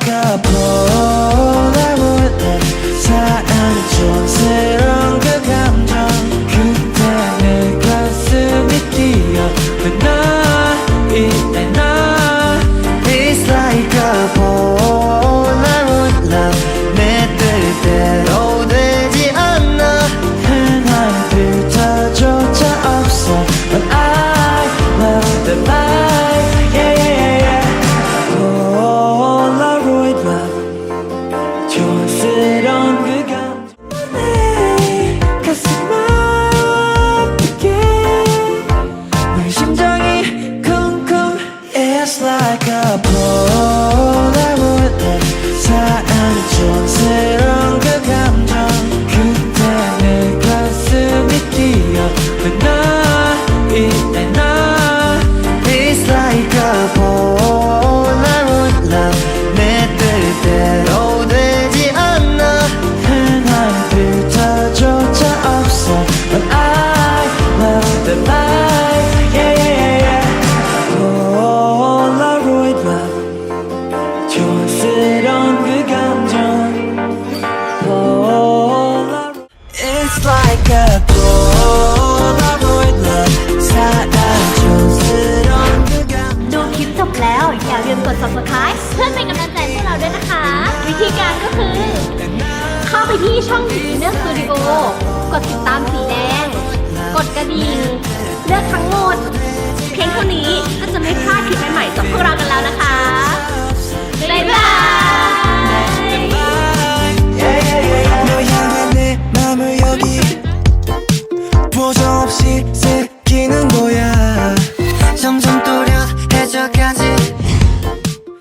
바라가 보라고 내 사랑을 줘 subscribe เพื่อเป็นกำลังใจพวกเราด้วยนะคะ วิธีการก็คือ เข้าไปที่ช่องดีเนอร์สตูดิโอกดติดตามสีแดง กดกระดิ่งเลือกทั้งหมด เพียงเท่านี้ก็จะไม่พลาดคลิปใหม่ๆจากพวกเรา